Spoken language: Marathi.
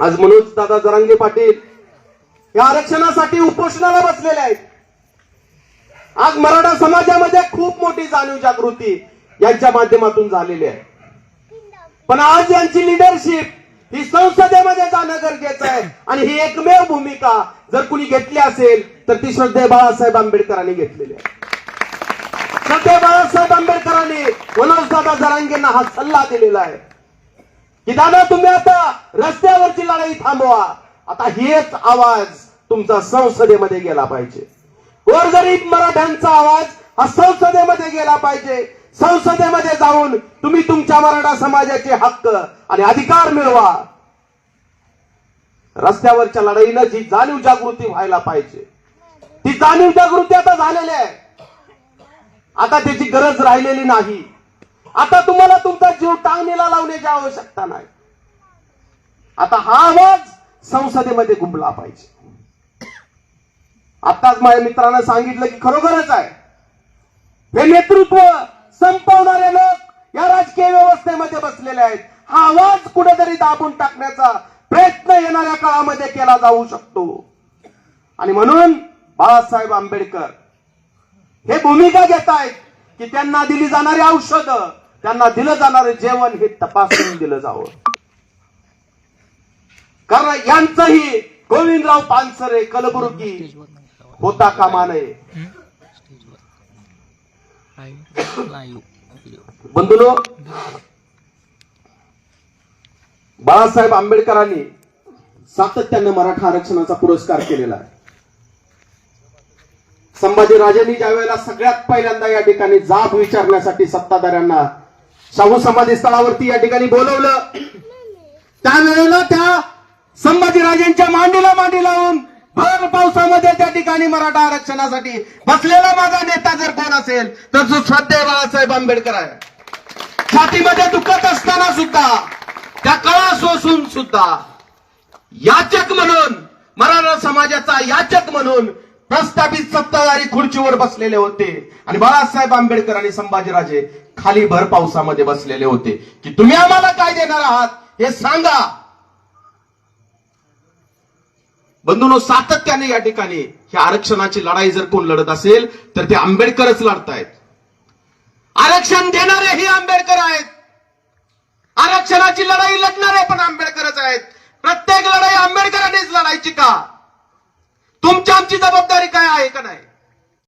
आज मनोज दादा जरांगे पाटील या आरक्षणासाठी उपोषणाला बसलेले आहेत. आज मराठा समाजामध्ये खूप मोठी जाणीव जागृती यांच्या माध्यमातून झालेली आहे. पण आज यांची लिडरशिप ही संसदेमध्ये जाणं गरजेचं आहे आणि ही एकमेव भूमिका जर कुणी घेतली असेल तर ती श्रद्धे बाळासाहेब आंबेडकरांनी घेतलेली आहे. श्रद्धे बाळासाहेब आंबेडकरांनी मनोज दादा जरांगेंना हा सल्ला दिलेला आहे. की दादा तुम्ही आता रस्त्यावरची लढाई थांबवा. आता हेच आवाज तुमचा संसदेमध्ये गेला पाहिजे. गोरगरीब मराठ्यांचा आवाज हा संसदेमध्ये गेला पाहिजे. संसदेमध्ये जाऊन तुम्ही तुमच्या मराठा समाजाचे हक्क आणि अधिकार मिळवा. रस्त्यावरच्या लढाईनं जी जाणीव जागृती व्हायला पाहिजे. ती जाणीव जागृती आता झालेली आहे. आता त्याची गरज राहिलेली नाही. आता तुम्हाला तुमचा जीव टांगणीला लावण्याची आवश्यकता नाही. आता हा आवाज संसदेमध्ये गुंबला पाहिजे. आताच माझ्या मित्रानं सांगितलं की खरोखरच आहे. हे नेतृत्व संपवणारे लोक या राजकीय व्यवस्थेमध्ये बसलेले आहेत. हा आवाज कुठेतरी दाबून टाकण्याचा प्रयत्न येणाऱ्या काळामध्ये केला जाऊ शकतो. आणि म्हणून बाळासाहेब आंबेडकर हे भूमिका घेत आहेत की त्यांना दिली जाणारी औषधं त्यांना दिलं जाणारं जेवण हे तपासून दिलं जावं. कारण यांचंही गोविंदराव पानसरे कलबुर्गी होता कामा नये. बंधुलो बाळासाहेब आंबेडकरांनी सातत्यानं मराठा आरक्षणाचा पुरस्कार केलेला आहे. संभाजीराजांनी ज्या वेळेला सगळ्यात पहिल्यांदा या ठिकाणी जाब विचारण्यासाठी सत्ताधाऱ्यांना शाहू समाधी स्थळावरती या ठिकाणी बोलवलं. त्यावेळेला त्या संभाजीराजांच्या मांडीला मांडी लावून भर पावसामध्ये त्या ठिकाणी मराठा आरक्षणासाठी बसलेला माझा नेता जर कोण असेल तर जो श्रद्धेय बाळासाहेब आंबेडकर आहे. छातीमध्ये दुखत असताना सुद्धा त्या कळा सोसून सुद्धा याचक म्हणून मराठा समाजाचा याचक म्हणून प्रस्थापित सत्ताधारी खुर्चीवर बसलेले होते. आणि बाळासाहेब आंबेडकर आणि संभाजीराजे खाली भर पावसामध्ये बसलेले होते. की तुम्ही आम्हाला काय देणार आहात हे सांगा. बंधूनो सातत्याने या ठिकाणी ही आरक्षणाची लढाई जर कोण लढत असेल तर ते आंबेडकरच लढतायत. आरक्षण देणारे हे आंबेडकर आहेत. आरक्षणाची लढाई लढणारे पण आंबेडकरच आहेत. प्रत्येक लढाई आंबेडकरांनीच लढायची का? तुमची आमची जबाबदारी काय आहे का नाही?